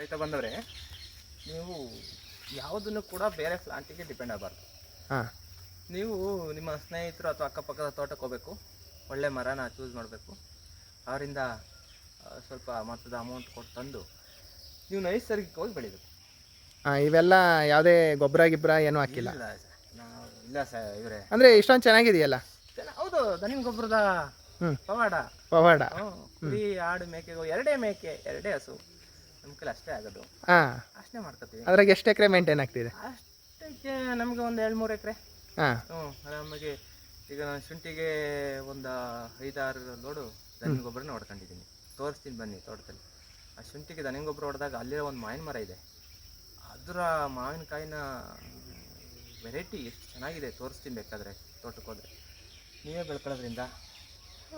ರೈತ ಬಂದವರೇ ನೀವು ಯಾವುದನ್ನು ಕೂಡ ಬೇರೆ ಪ್ಲಾಂಟಿಗೆ ಡಿಪೆಂಡ್ ಆಗಬಾರ್ದು. ಹಾಂ. ನೀವು ನಿಮ್ಮ ಸ್ನೇಹಿತರು ಅಥವಾ ಅಕ್ಕಪಕ್ಕದ ತೋಟಕ್ಕೆ ಹೋಗಬೇಕು ಒಳ್ಳೆ ಮರನ ಚೂಸ್ ಮಾಡಬೇಕು ಅವರಿಂದ ಸ್ವಲ್ಪ ಮೊತ್ತದ ಅಮೌಂಟ್ ಕೊಟ್ಟು ತಂದು ನೀವು ನೈಸರ್ಗಿಕವಾಗಿ ಬೆಳಿಬೇಕು. ಹಾಂ ಇವೆಲ್ಲ ಯಾವುದೇ ಗೊಬ್ಬರ ಗಿಬ್ಬರ ಏನೂ ಹಾಕಿಲ್ಲ. ಇಲ್ಲ ಸರ್ ನಾವು ಇಲ್ಲ ಸರ್ ಇವರೇ. ಅಂದರೆ ಇಷ್ಟೊಂದು ಚೆನ್ನಾಗಿದೆಯಲ್ಲ? ಹೌದು ದನಿನ ಗೊಬ್ಬರದ ಹ್ಮ್. ಪವಾಡ. ಪವಾಡ. ಹ್ಮ್. ಕುರಿ ಆಡು ಮೇಕೆಗಳು ಎರಡೇ ಮೇಕೆ ಎರಡೇ ಹಸು. ನಮ್ಮ ಕೈಲಿ ಅಷ್ಟೇ ಆಗೋದು. ಹಾಂ. ಅಷ್ಟೇ ಮಾಡ್ಕೋತೀವಿ. ಅದ್ರಾಗ ಎಷ್ಟು ಎಕರೆ ಮೇಂಟೈನ್ ಆಗ್ತಿದೆ? ಅಷ್ಟಕ್ಕೆ ನಮಗೆ ಒಂದು ಎರಡು ಮೂರು ಎಕರೆ. ಹಾಂ. ಹ್ಞೂ ನಮಗೆ ಈಗ ನಾನು ಶುಂಠಿಗೆ ಒಂದು ಐದಾರು ಲೋಡು ದನ ಗೊಬ್ಬರನ ಹೊಡ್ಕೊಂಡಿದ್ದೀನಿ. ತೋರಿಸ್ತೀನಿ ಬನ್ನಿ ತೋಟದಲ್ಲಿ. ಆ ಶುಂಠಿಗೆ ದನ ಗೊಬ್ಬರ ಹೊಡೆದಾಗ ಅಲ್ಲಿರೋ ಒಂದು ಮಾವಿನ ಮರ ಇದೆ. ಅದರ ಮಾವಿನಕಾಯಿನ ವೆರೈಟಿ ಎಷ್ಟು ಚೆನ್ನಾಗಿದೆ ತೋರಿಸ್ತೀನಿ ಬೇಕಾದ್ರೆ ತೋಟಕ್ಕೆ ಹೋದ್ರೆ. ನೀವೇ ಬೆಳ್ಕೊಳ್ಳೋದ್ರಿಂದ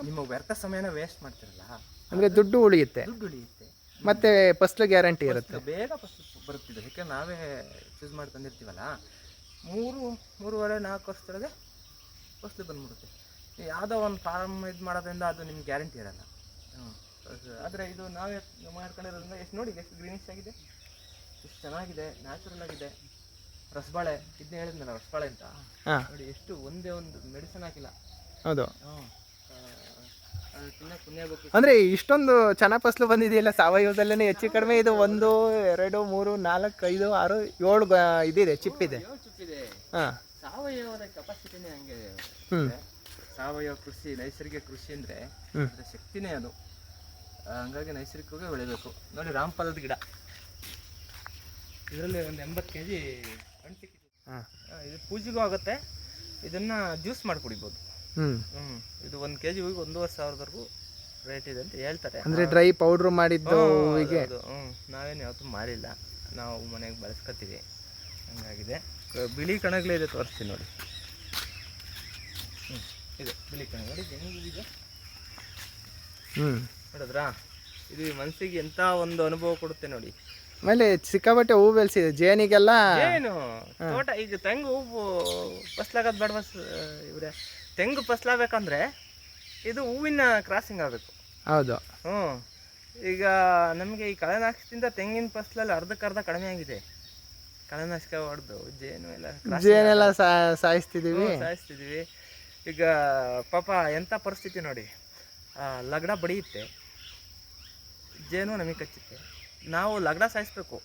ನಿಮ್ಮ ವ್ಯರ್ಥ ಸಮಯನ ವೇಸ್ಟ್ ಮಾಡ್ತಿರಲ್ಲ? ಅಂದರೆ ದುಡ್ಡು ಉಳಿಯುತ್ತೆ. ದುಡ್ಡು ಉಳಿಯುತ್ತೆ. ಮತ್ತೆ ಫಸ್ಟ್ ಗ್ಯಾರಂಟಿ ಇರುತ್ತೆ. ಬೇಗ ಫಸ್ಟ್ ಬರುತ್ತಿದೆ. ಯಾಕೆ ನಾವೇ ಚೂಸ್ ಮಾಡಿ ತಂದಿರ್ತೀವಲ್ಲ? ಮೂರು ಮೂರುವರೆ ನಾಲ್ಕು ವರ್ಷದೊಳಗೆ ಫಸ್ಲು ಬಂದ್ಬಿಡುತ್ತೆ. ಯಾವುದೋ ಒಂದು ಫಾರ್ಮ್ ಇದು ಮಾಡೋದ್ರಿಂದ ಅದು ನಿಮ್ಗೆ ಗ್ಯಾರಂಟಿ ಇರಲ್ಲ. ಆದರೆ ಇದು ನಾವೇ ಮಾಡ್ಕೊಂಡಿರೋದ್ರಿಂದ ಎಷ್ಟು ನೋಡಿ ಎಷ್ಟು ಗ್ರೀನಿಶ್ ಆಗಿದೆ. ಎಷ್ಟು ಚೆನ್ನಾಗಿದೆ ನ್ಯಾಚುರಲ್ ಆಗಿದೆ. ರಸಬಾಳೆ ಇದನ್ನ ಹೇಳಿದ್ನಲ್ಲ ರಸಬಾಳೆ ಅಂತ? ನೋಡಿ ಎಷ್ಟು ಒಂದೇ ಒಂದು ಮೆಡಿಸನ್ ಹಾಕಿಲ್ಲ. ಹೌದು ಹ್ಞೂ ತಿನ್ನಕ್ಕೆ ಪುಣ್ಯ ಬೇಕು ಅಂದರೆ ಇಷ್ಟೊಂದು ಚೆನ್ನಾಗಿ ಫಸಲು ಬಂದಿದೆಯಲ್ಲ ಸಾವಯವದಲ್ಲೇ ಹೆಚ್ಚು ಕಡಿಮೆ ಇದು ಒಂದು ಎರಡು ಮೂರು ನಾಲ್ಕು ಐದು ಆರು ಏಳು ಇದಿದೆ ಚಿಪ್ ಇದೆ. ಯೋಚ್ ಚುಪ್ಪಿದೆ ಹಾಂ. ಸಾವಯವದ ಕೆಪಾಸಿಟಿನೇ ಹಂಗೆ. ಸಾವಯವ ಕೃಷಿ ನೈಸರ್ಗಿಕ ಕೃಷಿ ಅಂದ್ರೆ ಶಕ್ತಿನೇ ಅದು. ಹಂಗಾಗಿ ನೈಸರ್ಗಿಕವಾಗಿ ಬೆಳಿಬೇಕು. ನೋಡಿ ರಾಮಫಲದ ಗಿಡ. ಇದರಲ್ಲಿ ಒಂದು ಎಂಬತ್ತು ಕೆ ಜಿ ಹಣ್ಣು ಸಿಕ್ಕಿದೆ. ಹಾಂ. ಇದು ಪೂಜೆಗೂ ಆಗುತ್ತೆ. ಇದನ್ನ ಜ್ಯೂಸ್ ಮಾಡಿ ಕುಡಿಬೋದು ಹ್ಞೂ ಹ್ಮ್. ಇದು ಒಂದು ಕೆ ಜಿ ಹೂವಿಗೆ ಒಂದೂವರೆ ಸಾವಿರದವರೆಗೂ ರೇಟ್ ಇದೆ ಅಂತ ಹೇಳ್ತಾರೆ. ಅಂದರೆ ಡ್ರೈ ಪೌಡ್ರ್ ಮಾಡಿದ್ದು ಹೂವಿಗೆ? ನಾವೇನು ಯಾವತ್ತೂ ಮಾರಿಲ್ಲ. ನಾವು ಮನೆಗೆ ಬಳಸ್ಕೊತೀವಿ ಹಂಗಾಗಿದೆ. ಬಿಳಿ ಕಣಗಳೇ ಇದೆ ತೋರಿಸ್ತೀನಿ ನೋಡಿ. ಇದೆ ಬಿಳಿ ಕಣ ನೋಡಿ ಹೆಂಗಿದೆ ಹ್ಞೂ ನೋಡಿದ್ರಾ? ಇದು ಮನಸ್ಸಿಗೆ ಎಂಥ ಒಂದು ಅನುಭವ ಕೊಡುತ್ತೆ ನೋಡಿ. ಆಮೇಲೆ ಸಿಕ್ಕಾಪಟ್ಟೆ ಹೂ ಬೆಳೆಸಿದೆ. ಜೇನಿಗೆಲ್ಲ ಏನು ತೋಟ ಈಗ ತೆಂಗು ಹೂವು ಫಸ್ಲಾಗದ್ ಬೇಡ ಬಸ್ ಇವ್ರೆ. ತೆಂಗು ಫಸ್ಲಾಗಬೇಕಂದ್ರೆ ಇದು ಹೂವಿನ ಕ್ರಾಸಿಂಗ್ ಆಗಬೇಕು. ಹೌದು. ಹ್ಞೂ ಈಗ ನಮಗೆ ಈ ಕಳೆನಾಶಕದಿಂದ ತೆಂಗಿನ ಫಸ್ಲಲ್ಲಿ ಅರ್ಧಕ್ಕೆ ಅರ್ಧ ಕಡಿಮೆ ಆಗಿದೆ. ಕಳೆನಾಶಕ ಹೊಡೆದು ಜೇನು ಎಲ್ಲ crossing ಜೇನೆಲ್ಲ ಸಾ ಸಾಯಿಸ್ತಿದ್ದೀವಿ ಹ್ಞೂ, ಸಾಯಿಸ್ತಿದ್ವಿ. ಈಗ ಪಾಪ ಎಂಥ ಪರಿಸ್ಥಿತಿ ನೋಡಿ. ಆ, ಲಗಡ ಬಡಿಯುತ್ತೆ. ಜೇನು ನಮಗೆ ಕಚ್ಚುತ್ತೆ. ನಾವು ಲಗಡ ಸಾಯಿಸ್ಬೇಕು.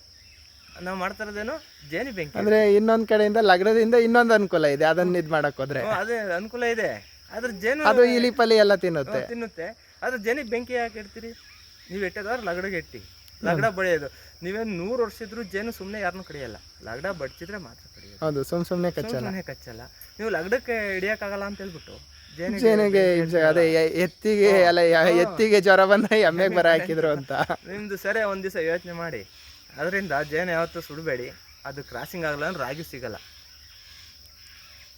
ನಾವು ಮಾಡ್ತಾ ಇರೋದೇನು ಜೇನು ಬೆಂಕಿ. ಅಂದ್ರೆ ಇನ್ನೊಂದ್ ಕಡೆಯಿಂದ ಲಗ್ನದಿಂದ ಇನ್ನೊಂದು ಅನುಕೂಲ ಇದೆ ಅದನ್ನ ಇದ್ ಮಾಡಕ್ ಹೋದ್ರೆ. ಅದೇ ಅನುಕೂಲ ಇದೆ. ಆದ್ರೆ ಜೇನು ಅದು ಇಲಿ ಪಲಿ ಎಲ್ಲ ತಿನ್ನುತ್ತೆ. ತಿನ್ನುತ್ತೆ. ಆದ್ರೆ ಜೇನಿ ಬೆಂಕಿ ಯಾಕೆ ಇಡ್ತೀರಿ? ನೀವು ಇಟ್ಟಿದವ್ರು ಲಗ್ನ ಇಟ್ಟಿ. ಲಗಡ ಬಳಿಯೋದು. ನೀವೇನು ನೂರು ವರ್ಷ ಇದ್ರೂ ಜೇನು ಸುಮ್ಮನೆ ಯಾರನ್ನೂ ಕಡಿಯಲ್ಲ. ಲಗಡ ಬಡ್ಚಿದ್ರೆ ಮಾತ್ರ ಕಡಿಯೋದು. ಹೌದು ಸುಮ್ ಸುಮ್ನೆ ಕಚ್ಚಲ್ಲ. ಸುಮ್ಮನೆ ಕಚ್ಚಲ್ಲ. ನೀವು ಲಗಡಕ್ಕೆ ಹಿಡಿಯೋಕ್ಕಾಗಲ್ಲ ಅಂತ ಹೇಳ್ಬಿಟ್ಟು ಜೇನಿಗೆ ಜೇನಿಗೆ ಹಿಂಸೆ- ಅದೇ ಎ- ಎತ್ತಿಗೆ ಅಲ್ಲ ಯ- ಎತ್ತಿಗೆ ಜ್ವರ ಬಂದ್ರೆ ಎಮ್ಮೆಗೆ ಬರ ಹಾಕಿದ್ರು ಅಂತ. ನಿಮ್ದು ಸರಿ ಒಂದ್ ದಿವಸ ಯೋಚನೆ ಮಾಡಿ. ಅದರಿಂದ ಜೇನು ಯಾವತ್ತೂ ಸುಡಬೇಡಿ. ಅದು ಕ್ರಾಸಿಂಗ್ ಆಗಲ್ಲ ಅಂದ್ರೆ ರಾಗಿ ಸಿಗಲ್ಲ.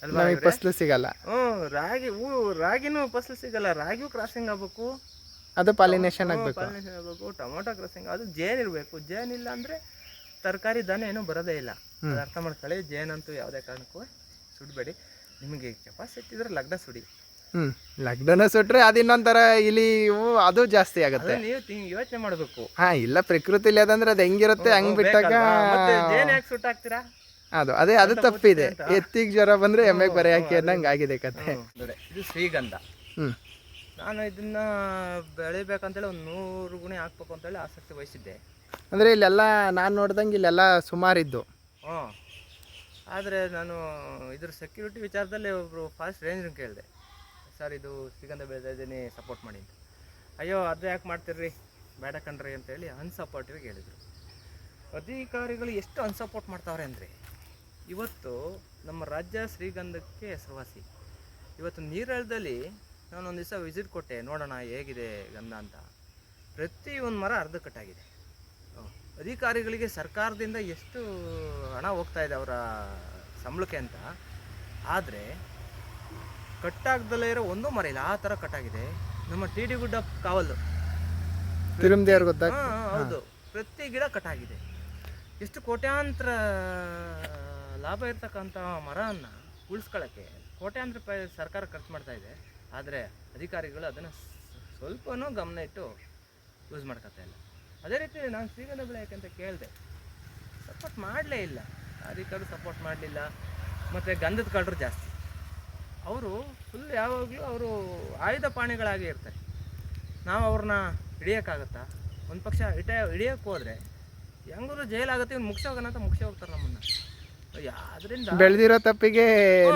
ಅಲ್ವಾ ನಮಗೆ? ಫಸ್ಲು ಸಿಗಲ್ಲ. ಹ್ಞೂ ರಾಗಿ ಹೂ ರಾಗಿನೂ ಫಸ್ಲು ಸಿಗಲ್ಲ. ರಾಗಿಯೂ ಕ್ರಾಸಿಂಗ್ ಆಗಬೇಕು. ಅದು ಪಾಲಿನೇಷನ್ ಆಗಬೇಕು. ಪಾಲಿನೇಷನ್ ಆಗಬೇಕು. ಆಗ್ಬೇಕು ಟೊಮೊಟೊ ಕ್ರಾಸಿಂಗ್ ಅದು ಜೇನ್ ಇರಬೇಕು. ಜೇನ್ ಇಲ್ಲ ಅಂದ್ರೆ ತರಕಾರಿ ದಾನ ಏನೂ ಬರೋದೇ ಇಲ್ಲ. ಅದು ಅರ್ಥ ಮಾಡ್ಕೊಳ್ಳಿ. ಜೇನಂತೂ ಯಾವುದೇ ಕಾರಣಕ್ಕೂ ಸುಡಬೇಡಿ. ನಿಮಗೆ ಕೆಪಾಸಿಟಿ ಇದ್ರೆ ಲಗ್ನ ಸುಡಿ. ಹ್ಮ್. ಸುಟ್ರೆ ಅದು ಇನ್ನೊಂಥರ ಇಲ್ಲಿ ಅದು ಜಾಸ್ತಿ ಆಗುತ್ತೆ. ನೀವು ಯೋಚನೆ ಮಾಡಬೇಕು. ಹಾ ಇಲ್ಲ ಪ್ರಕೃತಿಲಿ ಅದಂದ್ರೆ ಅದು ಹೆಂಗಿರುತ್ತೆ ಹಂಗ್ ಬಿಟ್ಟಾಗ ಮತ್ತೆ ಜೇನ್ ಯಾಕೆ ಸುಟ್ಟಾಕ್ತೀರಾ? ಅದು ಅದೇ ಅದು ತಪ್ಪಿದೆ. ಎತ್ತಿಗೆ ಜ್ವರ ಬಂದ್ರೆ ಎಮ್ಮೆಗೆ ಬರೆ ಹಾಕಿ ಅನ್ನಂಗ್ ಆಗಿದೆ ಕತೆ. ಇದು ಶ್ರೀಗಂಧ. ಹ್ಮ್. ನಾನು ಇದನ್ನ ಬೆಳಿಬೇಕಂತೇಳಿ ಒಂದು ನೂರು ಗುಣಿ ಹಾಕ್ಬೇಕು ಅಂತೇಳಿ ಆಸಕ್ತಿ ವಹಿಸಿದ್ದೆ. ಅಂದ್ರೆ ಇಲ್ಲೆಲ್ಲ ನಾನು ನೋಡ್ದಂಗೆ ಇಲ್ಲೆಲ್ಲ ಸುಮಾರಿದ್ದು. ಹ್ಞೂ ಆದರೆ ನಾನು ಇದ್ರ ಸೆಕ್ಯೂರಿಟಿ ವಿಚಾರದಲ್ಲಿ ಒಬ್ಬರು ಫಾಸ್ಟ್ ರೇಂಜ್ ಕೇಳಿದೆ. ಸರ್, ಇದು ಶ್ರೀಗಂಧ ಬೆಳೆತಾ ಇದ್ದೀನಿ ಸಪೋರ್ಟ್ ಮಾಡಿ ಅಂತ. ಅಯ್ಯೋ, ಅದು ಯಾಕೆ ಮಾಡ್ತೀರ್ರಿ? ಬೇಡ ಕಣ್ರಿ ಅಂತೇಳಿ ಅನ್ಸಪೋರ್ಟಿವ್ ಹೇಳಿದರು. ಅಧಿಕಾರಿಗಳು ಎಷ್ಟು ಅನ್ಸಪೋರ್ಟ್ ಮಾಡ್ತಾವ್ರೆ ಅಂದರೆ, ಇವತ್ತು ನಮ್ಮ ರಾಜ್ಯ ಶ್ರೀಗಂಧಕ್ಕೆ ಹೆಸರುವಾಸಿ ಇವತ್ತು ನೀರಳದಲ್ಲಿ ನಾನು ಒಂದು ದಿವಸ ವಿಸಿಟ್ ಕೊಟ್ಟೆ, ನೋಡೋಣ ಹೇಗಿದೆ ಗಂಧ ಅಂತ. ಪ್ರತಿ ಒಂದು ಮರ ಅರ್ಧ ಕಟ್ಟಾಗಿದೆ. ಅಧಿಕಾರಿಗಳಿಗೆ ಸರ್ಕಾರದಿಂದ ಎಷ್ಟು ಹಣ ಹೋಗ್ತಾ ಇದೆ ಅವರ ಸಂಬಳಕ್ಕೆ ಅಂತ. ಆದರೆ ಕಟ್ಟಾಗ್ದಲೇ ಇರೋ ಒಂದು ಮರ ಇಲ್ಲ ಆ ಥರ ಕಟ್ಟಾಗಿದೆ. ನಮ್ಮ ಟಿ ಡಿ ಗುಡ್ಡ ಕಾವಲು ತಿರುಮದೇವ್ರ ಗೊತ್ತಾ ಹೌದು. ಪ್ರತಿ ಗಿಡ ಕಟ್ಟಾಗಿದೆ. ಎಷ್ಟು ಕೋಟ್ಯಾಂತರ ಲಾಭ ಇರ್ತಕ್ಕಂಥ ಮರವನ್ನು ಉಳಿಸ್ಕೊಳ್ಳೋಕ್ಕೆ ಕೋಟ್ಯಾಂತರ ರೂಪಾಯಿ ಸರ್ಕಾರ ಖರ್ಚು ಮಾಡ್ತಾ ಇದೆ. ಆದರೆ ಅಧಿಕಾರಿಗಳು ಅದನ್ನು ಸ್ವಲ್ಪನೂ ಗಮನ ಇಟ್ಟು ಯೂಸ್ ಮಾಡ್ಕೊತಾ ಇಲ್ಲ. ಅದೇ ರೀತಿ ನಾನು ಶ್ರೀಗಂಧ ಬೆಳೆ ಯಾಕಂತ ಕೇಳಿದೆ. ಸಪೋರ್ಟ್ ಮಾಡಲೇ ಇಲ್ಲ. ಅಧಿಕಾರಿ ಸಪೋರ್ಟ್ ಮಾಡಲಿಲ್ಲ. ಮತ್ತು ಗಂಧದ ಕಳ್ಳರು ಜಾಸ್ತಿ. ಅವರು ಫುಲ್ ಯಾವಾಗಲೂ ಅವರು ಆಯುಧ ಪಾಣಿಗಳಾಗಿ ಇರ್ತಾರೆ. ನಾವು ಅವ್ರನ್ನ ಹಿಡಿಯೋಕ್ಕಾಗತ್ತಾ? ಒಂದು ಪಕ್ಷ ಹಿಟ ಹಿಡಿಯೋಕ್ಕೆ ಹೋದರೆ ಹೆಂಗರು ಜೈಲಾಗುತ್ತೆ ಇವ್ನು ಮುಗಿಸಿ ಹೋಗೋಣ ಅಂತ ಮುಗಿಸಿ ಹೋಗ್ತಾರೆ ನಮ್ಮನ್ನು ಅದರಿಂದ ಬೆಳೆದಿರೋ ತಪ್ಪಿಗೆ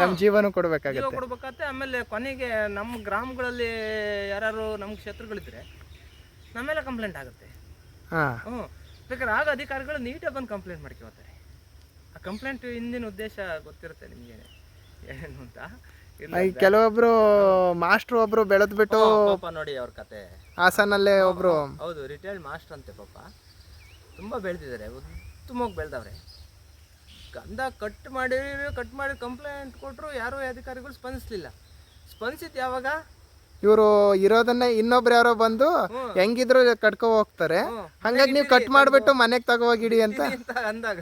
ನಮ್ಮ. ಜೀವನ ಜೀವ ಕೊಡ್ಬೇಕಾಗತ್ತೆ ಕೊಡ್ಬೇಕಾಗತ್ತೆ ಆಮೇಲೆ ಕೊನೆಗೆ ನಮ್ಮ ಗ್ರಾಮಗಳಲ್ಲಿ ಯಾರು ನಮ್ಗೆ ಶತ್ರುಗಳಿದ್ರೆ ನಮ್ಮೆಲ್ಲ ಕಂಪ್ಲೇಂಟ್ ಆಗುತ್ತೆ. ಹಾಂ. ಹ್ಞೂ ಬೇಕಾದ್ರೆ ಆಗ ಅಧಿಕಾರಿಗಳು ನೀಟಾಗಿ ಬಂದು ಕಂಪ್ಲೇಂಟ್ ಮಾಡ್ಕೋತಾರೆ. ಆ ಕಂಪ್ಲೇಂಟ್ ಹಿಂದಿನ ಉದ್ದೇಶ ಗೊತ್ತಿರುತ್ತೆ ನಿಮಗೆ ಏನು ಅಂತ? ಈ ಕೆಲವೊಬ್ರು ಮಾಸ್ಟರ್ ಒಬ್ರು ಬೆಳೆದ್ಬಿಟ್ಟು ಪಾಪ ನೋಡಿ ಅವ್ರ ಕತೆ. ಹಾಸನಲ್ಲೇ ಒಬ್ರು. ಹೌದು ರಿಟೈರ್ಡ್ ಮಾಸ್ಟರ್ ಅಂತೆ ಪಾಪ. ತುಂಬಾ ಬೆಳೆದಿದ್ದಾರೆ ಉತ್ತಮವಾಗಿ ಬೆಳೆದವ್ರೆ. ಗಂಧ ಕಟ್ ಮಾಡಿ ಕಟ್ ಮಾಡಿ ಕಂಪ್ಲೇಂಟ್ ಕೊಟ್ಟರು ಯಾರು ಅಧಿಕಾರಿಗಳು ಸ್ಪಂದಿಸ್ಲಿಲ್ಲ. ಸ್ಪಂದಿಸಿದ್ ಯಾವಾಗ? ಇವರು ಇರೋದನ್ನ ಇನ್ನೊಬ್ರು ಯಾರೋ ಬಂದು ಹೆಂಗಿದ್ರು ಕಟ್ಕೊ ಹೋಗ್ತಾರೆ. ಹಂಗಾಗಿ ನೀವು ಕಟ್ ಮಾಡ್ಬಿಟ್ಟು ಮನೆಗೆ ತಗೋಗಿಡಿ ಅಂತ. ಅಂತ ಅಂದಾಗ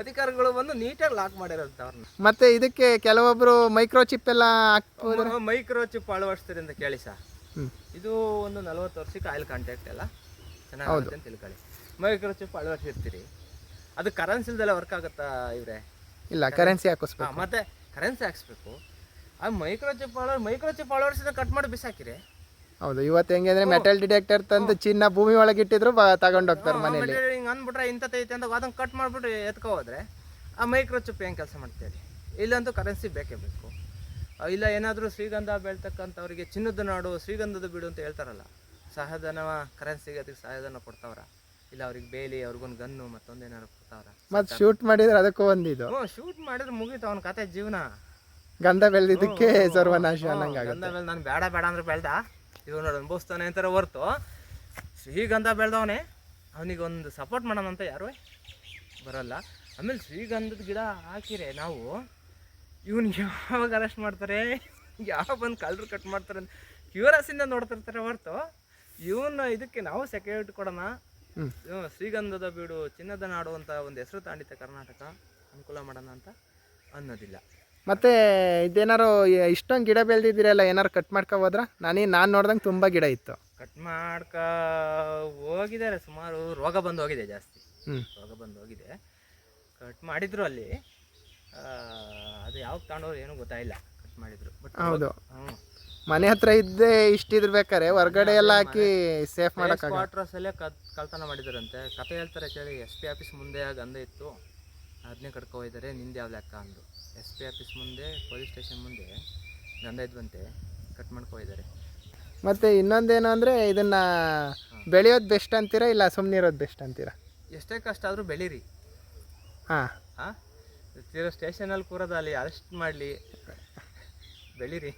ಅಧಿಕಾರಿಗಳು ಬಂದು ನೀಟಾಗಿ ಲಾಕ್ ಮಾಡಿರೋದು ಅವ್ರನ್ನ ಮತ್ತೆ ಇದಕ್ಕೆ ಕೆಲವೊಬ್ರು ಮೈಕ್ರೋ ಚಿಪ್ ಎಲ್ಲ ಮೈಕ್ರೋ ಚಿಪ್ ಅಳವಡಿಸ್ತಾರೆ ಅಂತ ಕೇಳಿ ಸರ್. ಇದು ಒಂದು ನಲವತ್ತು ವರ್ಷಕ್ಕೆ ಆಯಿಲ್ ಕಾಂಟ್ಯಾಕ್ಟ್ ಎಲ್ಲ ಚೆನ್ನಾಗಿ ಅಂತ ತಿಳ್ಕೊಳ್ಳಿ. ಮೈಕ್ರೋ ಚಿಪ್ ಅಳವಡಿಸಿರ್ತೀರಿ. ಅದು ಕರೆನ್ಸಿ ವರ್ಕ್ ಆಗುತ್ತಾ ಇವ್ರೆ? ಇಲ್ಲ ಕರೆನ್ಸಿ ಹಾಕಿಸ್ಬೇಕು ಮತ್ತೆ ಕರೆನ್ಸಿ ಹಾಕಿಸ್ಬೇಕು. ಆ ಮೈಕ್ರೋ ಚಿಪ್ ಅಳ ಮೈಕ್ರೋ ಚಿಪ್ ಅಳವಡಿಸಿದ ಕಟ್ ಮಾಡಿ ಬಿಸಾಕಿರಿ? ಹೌದು ಇವತ್ತು ಹೆಂಗೆ ಅಂದ್ರೆ ಮೆಟಲ್ ಡಿಟೆಕ್ಟರ್ ತಂದು ಚಿನ್ನ ಭೂಮಿ ಒಳಗೆ ಇಟ್ಟಿದ್ರು ತಗೊಂಡೋಗ್ತಾರೆ ಮನೇಲಿ. ಹಿಂಗೆ ಅಂದ್ಬಿಟ್ರೆ ಇಂಥತ್ತೈತೆ ಅಂತ ಅದನ್ನ ಕಟ್ ಮಾಡ್ಬಿಟ್ಟು ಎತ್ಕೋ ಹೋದ್ರೆ ಆ ಮೈಕ್ರೋ ಚಿಪ್ ಹೆಂಗೆ ಕೆಲಸ ಮಾಡ್ತೀರಿ? ಇಲ್ಲಂತೂ ಕರೆನ್ಸಿ ಬೇಕೇ ಬೇಕು. ಇಲ್ಲ ಏನಾದರೂ ಶ್ರೀಗಂಧ ಬೆಳ್ತಕ್ಕಂಥವ್ರಿಗೆ ಚಿನ್ನದ ನಾಡು ಶ್ರೀಗಂಧದ ಬೀಡು ಅಂತ ಹೇಳ್ತಾರಲ್ಲ ಸಹಾಯಧನ ಕರೆನ್ಸಿಗೆ ಅದಕ್ಕೆ ಸಹಧನ ಕೊಡ್ತಾವ್ರ. ಇಲ್ಲ ಅವ್ರಿಗೆ ಬೇಲಿ ಅವ್ರಿಗೊಂದು ಗನ್ನು ಮತ್ತೊಂದು ಏನಾರು ಕೊಡ್ತಾವ್ರ. ಮತ್ತೆ ಶೂಟ್ ಮಾಡಿದ್ರೆ ಅದಕ್ಕೂ ಒಂದಿದು ಹ್ಞೂ ಶೂಟ್ ಮಾಡಿದ್ರೆ ಮುಗೀತು ಅವನ ಕತೆ ಜೀವನ. ಗಂಧ ಬೆಳೆದಿದ್ದಕ್ಕೆ ಸರ್ವನಾಶ ಅನ್ನಂಗಾಗುತ್ತೆ. ಗಂಧ ಬೆಳೆದು ನಾನು ಬೇಡ ಬೇಡ ಅಂದ್ರೆ ಬೆಳ್ದ? ಇವ್ ನೋಡಿ ಅನುಭವಿಸ್ತಾನೆ ಅಂತಾರೆ ಹೊರ್ತು. ಶ್ರೀಗಂಧ ಬೆಳೆದವನೇ ಅವನಿಗೆ ಒಂದು ಸಪೋರ್ಟ್ ಮಾಡೋಣ ಅಂತ ಯಾರು? ಬರಲ್ಲ. ಆಮೇಲೆ ಶ್ರೀಗಂಧದ ಗಿಡ ಹಾಕಿರೆ ನಾವು ಇವ್ನಿಗೆ ಯಾವಾಗ ಅರೆಸ್ಟ್ ಮಾಡ್ತಾರೆ? ಯಾವ ಬಂದು ಕಳ್ಳರು ಕಟ್ ಮಾಡ್ತಾರೆ ಅಂತ ಕ್ಯೂರಸಿಂದ ನೋಡ್ತಿರ್ತಾರೆ ಹೊರ್ತು. ಇವನ್ನ ಇದಕ್ಕೆ ನಾವು ಸೆಕ್ಯೂರಿಟಿ ಕೊಡೋಣ. ಶ್ರೀಗಂಧದ ಬೀಡು ಚಿನ್ನದ ನಾಡು ಅಂತ ಒಂದು ಹೆಸರು ತಾಂಡಿತ ಕರ್ನಾಟಕ. ಅನುಕೂಲ ಮಾಡೋಣ ಅಂತ ಅನ್ನೋದಿಲ್ಲ. ಮತ್ತೆ ಇದೇನಾರು ಇಷ್ಟೊಂದು ಗಿಡ ಬೆಳೆದಿದ್ದೀರಲ್ಲ ಏನಾರು ಕಟ್ ಮಾಡ್ಕೊ ಹೋದ್ರ? ನಾನೇ ನಾನು ನೋಡ್ದಂಗೆ ತುಂಬ ಗಿಡ ಇತ್ತು. ಕಟ್ ಮಾಡ್ಕ ಹೋಗಿದ್ದಾರೆ ಸುಮಾರು ರೋಗ ಬಂದು ಹೋಗಿದೆ ಜಾಸ್ತಿ. ರೋಗ ಬಂದು ಹೋಗಿದೆ. ಕಟ್ ಮಾಡಿದ್ರು ಅಲ್ಲಿ. ಅದು ಯಾವಾಗ ತಗೊಂಡವ್ರು ಏನೂ ಗೊತ್ತಾಯಿಲ್ಲ ಕಟ್ ಮಾಡಿದ್ರು. ಬಟ್ ಹೌದು. ಹ್ಞೂ ಮನೆ ಹತ್ರ ಇದ್ದೇ ಇಷ್ಟಿದ್ರು ಬೇಕಾರೆ ಹೊರ್ಗಡೆ ಎಲ್ಲ ಹಾಕಿ ಸೇಫ್ ಮಾಡೋಕೆ ಕ್ವಾರ್ಟ್ರಸಲ್ಲೇ ಕಳ್ತನ ಮಾಡಿದಾರಂತೆ. ಕತೆ ಹೇಳ್ತಾರೆ ಕೇಳಿ ಎಸ್ ಪಿ ಆಫೀಸ್ ಮುಂದೆ ಗಂಧ ಇತ್ತು. ಅದನ್ನೇ ಕಡ್ಕೊ ಹೋಗಿದ್ದಾರೆ ನಿಂದು ಯಾವ ಲೆಕ್ಕ ಅಂದು. ಎಸ್ ಪಿ ಆಫೀಸ್ ಮುಂದೆ ಪೊಲೀಸ್ ಸ್ಟೇಷನ್ ಮುಂದೆ ಗಂಧ ಇದ್ವಂತೆ ಕಟ್ ಮಾಡ್ಕೊ ಹೋಗಿದ್ದಾರೆ ಮತ್ತೆ ಇನ್ನೊಂದೇನು ಅಂದರೆ ಇದನ್ನ ಬೆಳೆಯೋದು ಬೆಸ್ಟ್ ಅಂತೀರಾ ಇಲ್ಲ ಸುಮ್ಮನಿರೋದು ಬೆಸ್ಟ್ ಅಂತೀರಾ? ಎಷ್ಟೇ ಕಷ್ಟ ಆದರೂ ಬೆಳೀರಿ. ಹಾಂ. ಹಾಂ? ತೀರಾ ಸ್ಟೇಷನಲ್ಲಿ ಕೂರೋದು ಅಲ್ಲಿ ಅರೆಸ್ಟ್ ಮಾಡಲಿ. ಬೆಳೀರಿ.